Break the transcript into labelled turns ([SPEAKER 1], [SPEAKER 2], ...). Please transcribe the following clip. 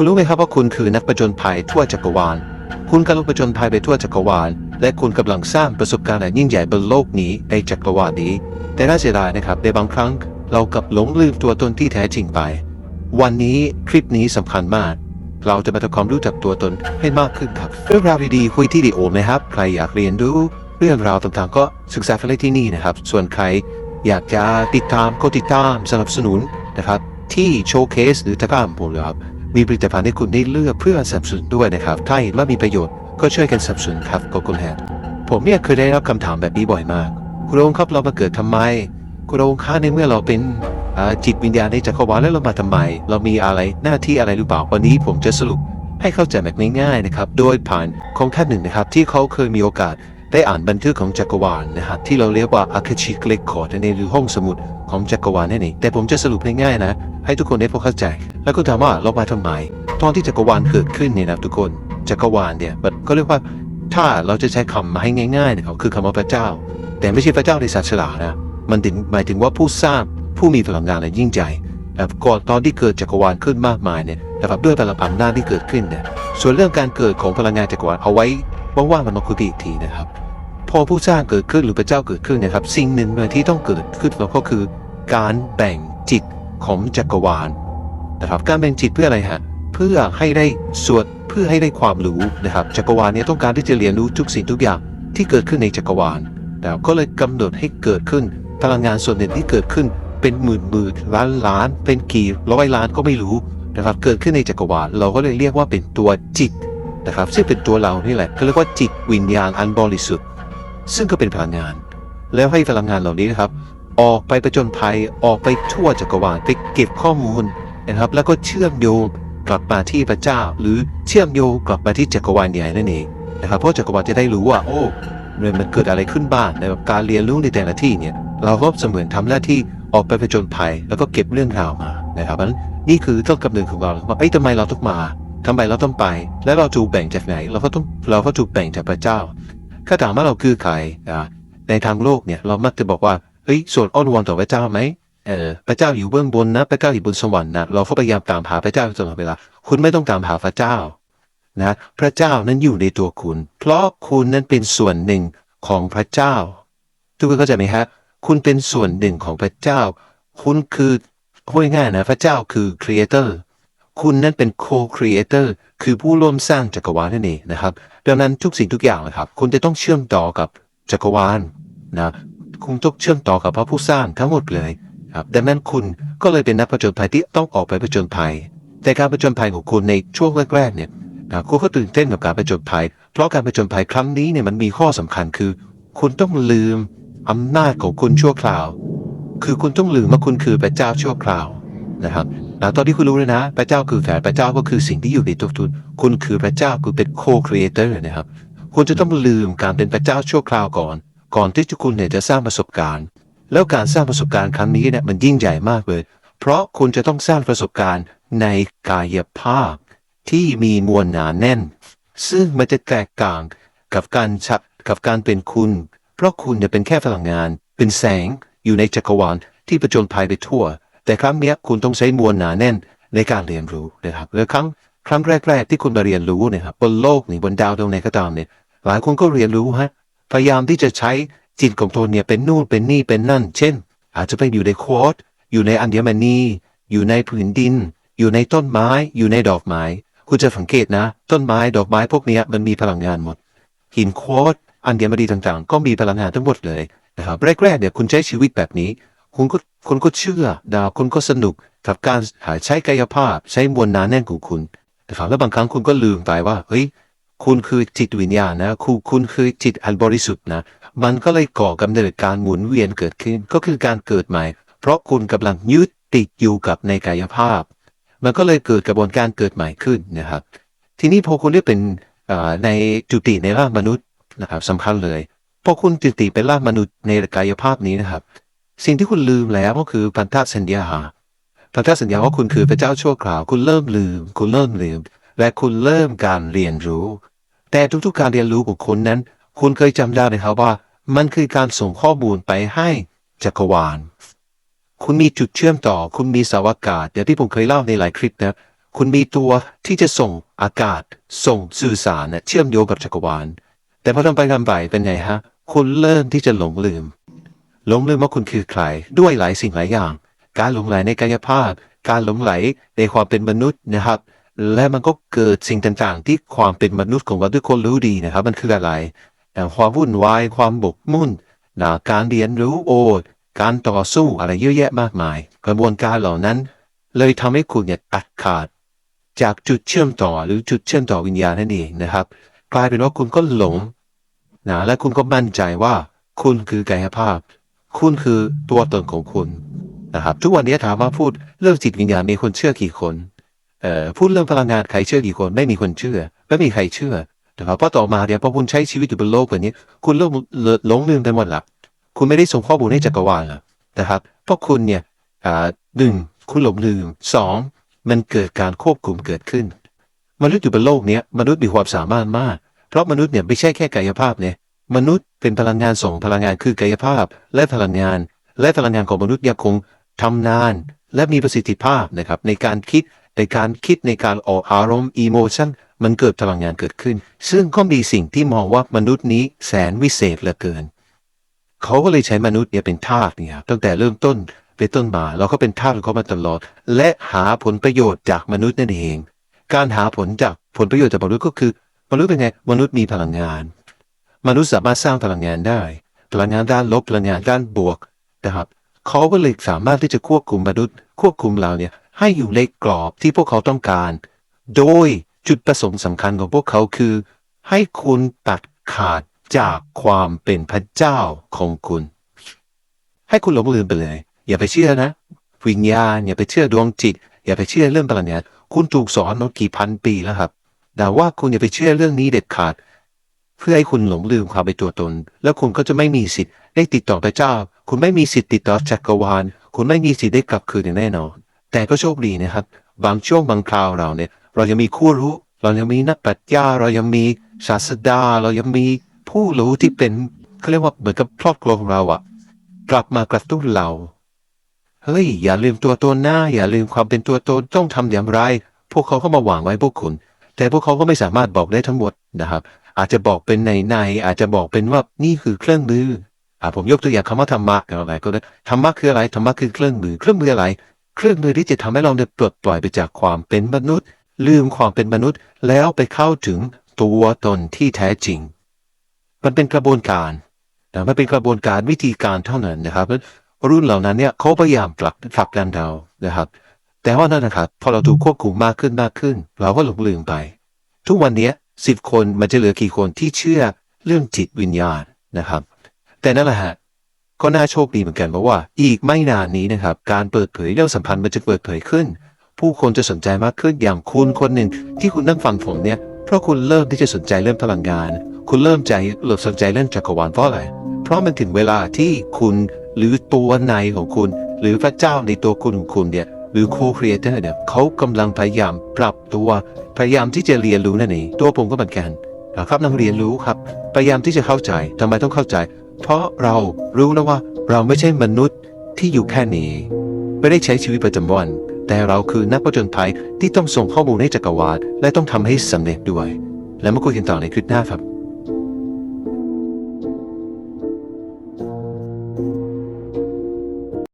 [SPEAKER 1] คุณรู้ไหมครับว่าคุณคือนักประจนภัยทั่วจักรวาล คุณกำลังประจนภัยไปทั่วจักรวาล และคุณกำลังสร้างประสบการณ์อันยิ่งใหญ่บนโลกนี้ในจักรวาลนี้ แต่น่าเสียดายนะครับในบางครั้งเรากลับหลงลืมตัวตนที่แท้จริงไป วันนี้คลิปนี้สำคัญมาก เราจะมาทำความรู้จักตัวตนให้มากขึ้นครับเรื่องราวดีๆคุยที่ดีโอนะครับ ใครอยากเรียนรู้เรื่องราวต่างๆ ก็ศึกษาได้ที่นี่นะครับ ส่วนใครอยากจะติดตามก็ติดตามสนับสนุนนะครับที่โชว์เคสหรือตะกร้างผมเลยครับ มีผลิตภัณฑ์ให้คุณได้เลือกเพื่อสับสนุนด้วยนะครับถ้าเห็นว่ามีประโยชน์ก็ช่วยกันสับสนุนครับขอบคุณแฮะผมเนี่ยเคยได้รับคำถามแบบนี้บ่อยมาก คุณโรงค์ครับเรามาเกิดทำไม คุณโรงค่าในเมื่อเราเป็นจิตวิญญาณในจักรวาลแล้วเรามาทำไม เรามีอะไรหน้าที่อะไรหรือเปล่าวันนี้ผมจะสรุปให้เข้าใจแบบง่ายๆนะครับ โดยผ่านของท่านหนึ่งนะครับ ที่เขาเคยมีโอกาสได้อ่านบันทึกของจักรวาลนะครับที่เราเรียกว่า Akashic Record นั่นหรือห้องสมุด ของจักรวาลนั่นเองแต่ผมจะสรุปง่ายๆนะ ให้ทุกคนได้พอเข้าใจ แล้วก็ถามว่าเรามาทำไมตอนที่จักรวาลเกิดขึ้นเนี่ยนะทุกคนจักรวาลเนี่ยมันก็เรียกว่าถ้าเราจะใช้คำมาให้ง่ายๆนะครับคือคำว่าพระเจ้า แต่ไม่ใช่พระเจ้าในศาสนานะมันหมายถึงว่าผู้สร้างผู้มีพลังงานอันยิ่งใหญ่ก่อนตอนที่เกิดจักรวาลขึ้นมากมายเนี่ยนะครับด้วยพลังอำนาจที่เกิดขึ้นเนี่ยส่วนเรื่องการเกิดของพลังงานจักรวาลเอาไว้ว่างๆมันมาคุยกันอีกทีนะครับ พอผู้สร้างเกิดขึ้นหรือพระเจ้าเกิดขึ้นเนะครับ สิ่งหนึ่งเลยที่ต้องเกิดขึ้นแล้วก็คือ การแบ่งจิตของจักรวาลนะครับ การแบ่งจิตเพื่ออะไรฮะเพื่อให้ได้ส่วนเพื่อให้ได้ความรู้นะครับ จักรวาลเนี้ต้องการที่จะเรียนรู้ทุกสิ่งทุกอย่างที่เกิดขึ้นในจักรวาลนะครับก็เลยกำหนดให้เกิดขึ้นพลังงานส่วนหนึ่งที่เกิดขึ้นเป็นหมื่นหมื่นล้านล้าน เป็นกี่ร้อยล้านก็ไม่รู้นะครับ เกิดขึ้นในจักรวาลเราก็เลยเรียกว่าเป็นตัวจิตนะครับ ซึ่งเป็นตัวเรานี่แหละก็เรียกว่าจิตวิญญาณอันบริสุทธิ์ ซึ่งก็เป็นพลังงาน แล้วให้พลังงานเหล่านี้นะครับ ออกไปประจนภัยออกไปทั่วจักรวาลไปเก็บข้อมูลนะครับ แล้วก็เชื่อมโยงกลับมาที่พระเจ้า หรือเชื่อมโยงกลับมาที่จักรวาลใหญ่นั่นเองนะครับเพราะจักรวาลจะได้รู้ว่าโอ้มันเกิดอะไรขึ้นบ้างในการเรียนรู้ในแต่ละที่เนี่ยเราก็เสมือนทำหน้าที่ออกไปประจนภัย แล้วก็เก็บเรื่องราวมานะครับเพราะนั้นนี่คือต้นกำเนิดของเราว่าเอ้ทำไมเราต้องมาทำไมเราต้องไป แล้วเราถูกแบ่งจากไหน เราก็ต้องเราก็ถูกแบ่งจากพระเจ้า ถ้าถามว่าเราคือใครอ่าในทางโลกเนี่ยเรามักจะบอกว่าเฮ้ยส่วนอ้อนวอนต่อพระเจ้าไหมเออพระเจ้าอยู่เบื้องบนนะพระเจ้าอยู่บนสวรรค์นะเราก็พยายามตามหาพระเจ้าตลอดเวลาคุณไม่ต้องตามหาพระเจ้านะพระเจ้านั้นอยู่ในตัวคุณ เพราะคุณนั้นเป็นส่วนหนึ่งของพระเจ้า ทุกคนเข้าใจไหมฮะคุณเป็นส่วนหนึ่งของพระเจ้า คุณคือพูดง่ายนะพระเจ้าคือ creator คุณนั้นเป็น co-creator คือผู้ร่วมสร้างจักรวาลนั่นเองนะครับ ดังนั้นทุกสิ่งทุกอย่างนะครับ คุณจะต้องเชื่อมต่อกับจักรวาลนะคุณต้องเชื่อมต่อกับพระผู้สร้างทั้งหมดเลยครับดังนั้นคุณก็เลยเป็นนักประจนภัยที่ต้องออกไปประจนภัย แต่การประจนภัยของคุณในช่วงแรกๆเนี่ยนะคุณก็ตื่นเต้นกับการประจนภัย เพราะการประจนภัยครั้งนี้เนี่ยมันมีข้อสำคัญคือ คุณต้องลืมอำนาจของคุณชั่วคราว คือคุณต้องลืมว่าคุณคือพระเจ้าชั่วคราวนะครับ นะตอนที่คุณรู้เลยนะพระเจ้าคือแฝดพระเจ้าก็คือสิ่งที่อยู่ในตัวคุณคุณคือพระเจ้าคุณเป็น co-creator นะครับ คุณจะต้องลืมการเป็นพระเจ้าชั่วคราวก่อน ก่อนที่จะคุณเนี่ยจะสร้างประสบการณ์ แล้วการสร้างประสบการณ์ครั้งนี้เนี่ยมันยิ่งใหญ่มากเลย เพราะคุณจะต้องสร้างประสบการณ์ในกายภาพ ที่มีมวลหนาแน่น ซึ่งมันจะแตกต่างกับการชับกับการเป็นคุณ เพราะคุณเนี่ยเป็นแค่พลังงาน เป็นแสงอยู่ในจักรวาลที่ประจนภัยไปทั่ว แต่ครั้งเนี้ยคุณต้องใช้มวลหนาแน่นในการเรียนรู้นะครับและครั้งครั้งแรก ๆ ที่คุณมาเรียนรู้เนี่ยครับบนโลกนี่บนดาวดวงไหนก็ตามเนี่ยหลายคนก็เรียนรู้ฮะพยายามที่จะใช้จิตของตนเนี่ยเป็นนู่นเป็นนี่เป็นนั่น เช่น อาจจะไปอยู่ในโคดอยู่ในอัญมณีอยู่ในผืนดิน อยู่ในต้นไม้ อยู่ในดอกไม้คุณจะสังเกตนะ ต้นไม้ดอกไม้พวกนี้มันมีพลังงานหมด หินโคดอัญมณีต่างๆ ก็มีพลังงานทั้งหมดเลยนะครับแรกๆเนี่ยคุณใช้ชีวิตแบบนี้ คุณก็คุณก็เชื่อดาวคุณก็สนุกกับการหาใช้กายภาพ ใช้มวลหนาแน่นของคุณนะครับแล้วบางครั้งคุณก็ลืมไปว่าเฮ้ยคุณคือจิตวิญญาณนะคุณคุณคือจิตอันบริสุทธิ์นะมันก็เลยก่อกำเนิดการหมุนเวียนเกิดขึ้นก็คือการเกิดใหม่ เพราะคุณกำลังยึดติดอยู่กับในกายภาพ มันก็เลยเกิดกระบวนการเกิดใหม่ขึ้นนะครับ ทีนี้พอคุณได้เป็นในจุติในร่างมนุษย์นะครับสำคัญเลยพอคุณจุติเป็นร่างมนุษย์ในกายภาพนี้นะครับ สิ่งที่คุณลืมแล้วก็คือพันธสัญญาพันธสัญญาว่าคุณคือพระเจ้าชั่วคราว คุณเริ่มลืม คุณเริ่มลืม และคุณเริ่มการเรียนรู้ แต่ทุกๆการเรียนรู้ของคุณนั้น คุณเคยจำได้ไหมครับว่า มันคือการส่งข้อมูลไปให้จักรวาล คุณมีจุดเชื่อมต่อ คุณมีสาวอากาศอย่างที่ผมเคยเล่าในหลายคลิปนะคุณมีตัวที่จะส่งอากาศ ส่งสื่อสารน่เชื่อมโยงกับจักรวาล แต่พอทำไปทำไปเป็นไงฮะ คุณเริ่มที่จะหลงลืม หลงลืมว่าคุณคือใคร ด้วยหลายสิ่งหลายอย่าง การหลงไหลในกายภาพ การหลงไหลในความเป็นมนุษย์นะครับ และมันก็เกิดสิ่งต่างๆ ที่ความเป็นมนุษย์ของเราทุกคนรู้ดีนะครับ มันคืออะไรอย่ความวุ่นวายความบกมุ่นนะการเรียนรู้โอดการต่อสู้อะไรเยอะแยะมากมาย กระบวนการเหล่านั้น เลยทำให้คุณเนี่ยตัดขาด จากจุดเชื่อมต่อหรือจุดเชื่อมต่อวิญญาณนั่นเองนะครับ กลายเป็นว่าคุณก็หลงนะและคุณก็มั่นใจว่าคุณคือกายภาพ คุณคือตัวตนของคุณนะครับ ทุกวันนี้ถามว่าพูดเรื่องจิตวิญญาณมีคนเชื่อกี่คนเอ่อพูดเรื่องพลังงานใครเชื่อกี่คนไม่มีคนเชื่อ ไม่มีใครเชื่อนะครับเพราะต่อมาเนี่ยพอคุณใช้ชีวิตอยู่บนโลกแบบนี้ คุณเริ่มหลงลืมไปหมดละคุณไม่ได้ส่งข้อมูลให้จักรวาลละนะครับเพราะคุณเนี่ยอ่าหนึ่งคุณหลงลืมสองมันเกิดการควบคุมเกิดขึ้น มนุษย์อยู่บนโลกนี้มนุษย์มีความสามารถมาก เพราะมนุษย์เนี่ยไม่ใช่แค่กายภาพเนี่ย มนุษย์เป็นพลังงานส่งพลังงานคือกายภาพ และพลังงาน และพลังงานของมนุษย์ยังคงทำนาน และมีประสิทธิภาพนะครับในการคิดในการคิดในการออกอารมณ์อีโมชันมันเกิดพลังงานเกิดขึ้น ซึ่งก็มีสิ่งที่มองว่ามนุษย์นี้แสนวิเศษเหลือเกิน เขาก็เลยใช้มนุษย์เนี่ยเป็นทาสเนี่ยตั้งแต่เริ่มต้นเป็นต้นมาเราก็เป็นทาสของเขามาตลอด และหาผลประโยชน์จากมนุษย์นั่นเอง การหาผลจากผลประโยชน์จากมนุษย์ก็คือ มนุษย์เป็นไงมนุษย์มีพลังงาน มนุษย์สามารถสร้างพลังงานได้ พลังงานด้านลบพลังงานด้านบวกนะครับเขาก็เลยสามารถที่จะควบคุมมนุษย์ ควบคุมเราเนี่ยให้อยู่ในกรอบที่พวกเขาต้องการ โดยจุดประสงค์สำคัญของพวกเขาคือ ให้คุณตัดขาดจากความเป็นพระเจ้าของคุณ ให้คุณหลงลืมไปเลย อย่าไปเชื่อนะ วิญญาณอย่าไปเชื่อดวงจิต อย่าไปเชื่อเรื่องพลังงานคุณถูกสอนมากี่พันปีแล้วครับแต่ว่าคุณอย่าไปเชื่อเรื่องนี้เด็ดขาด เพื่อให้คุณหลงลืมความเป็นตัวตน แล้วคุณก็จะไม่มีสิทธิ์ได้ติดต่อพระเจ้า คุณไม่มีสิทธิ์ติดต่อจักรวาล คุณไม่มีสิทธิ์ได้กลับคืนอย่างแน่นอน แต่ก็โชคดีนะครับ บางช่วงบางคราวเราเนี่ย เรายังมีคู่รู้ เรายังมีนักปรัชญาเรายังมีศาสดา เรายังมีผู้รู้ที่เป็นเขาเรียกว่าเหมือนกับครอบครัวของเราอะกลับมากระตุ้นเราเฮ้ยอย่าลืมตัวตนหน้าอย่าลืมความเป็นตัวตนต้องทำอย่างไร พวกเขาก็มาหวังไว้พวกคุณ แต่พวกเขาก็ไม่สามารถบอกได้ทั้งหมดนะครับ อาจจะบอกเป็นในในๆอาจจะบอกเป็นว่านี่คือเครื่องมืออ่าผมยกตัวอย่างคำว่าธรรมะอะไรก็ได้ธรรมะคืออะไรธรรมะคือเครื่องมือเครื่องมืออะไร เครื่องมือที่จะทำให้เราเนี่ยปลดปล่อยไปจากความเป็นมนุษย์ ลืมความเป็นมนุษย์ แล้วไปเข้าถึงตัวตนที่แท้จริง มันเป็นกระบวนการแต่มันเป็นกระบวนการวิธีการเท่านั้นนะครับรุ่นเหล่านั้นเนี่ยเขาพยายามผลักผลักดันเรานะครับ แต่ว่านั่นนะครับพอเราถูกควบคุมมากขึ้นมากขึ้น เราก็หลงลืมไป ทุกวันเนี้ สิบคนมันจะเหลือกี่คนที่เชื่อเรื่องจิตวิญญาณนะครับ แต่นั่นแหละฮะก็น่าโชคดีเหมือนกันเพราะว่า อีกไม่นานนี้นะครับ การเปิดเผยเรื่องสัมพันธ์มันจะเปิดเผยขึ้น ผู้คนจะสนใจมากขึ้นอย่างคุณคนหนึ่งที่คุณนั่งฟังผมเนี่ยเพราะคุณเริ่มที่จะสนใจเรื่องพลังงาน คุณเริ่มใจเริ่มสนใจเรื่องจักรวาลเพราะอะไรเพราะมันถึงเวลาที่คุณหรือตัวในของคุณ หรือพระเจ้าในตัวคุณของคุณเนี่ย รือ co-creator เนี่ยเขากำลังพยายามปรับตัวพยายามที่จะเรียนรู้นั่นเองตัวผมก็เหมือนกันนะครับนั่งเรียนรู้ครับ พยายามที่จะเข้าใจทำไมต้องเข้าใจ เพราะเรารู้แล้วว่าเราไม่ใช่มนุษย์ที่อยู่แค่นี้ ไม่ได้ใช้ชีวิตประจำวัน แต่เราคือนักผจญภัยที่ต้องส่งข้อมูลให้จักรวาลและต้องทำให้สำเร็จด้วย แล้วมาคุยกันต่อในคลิปหน้าครับ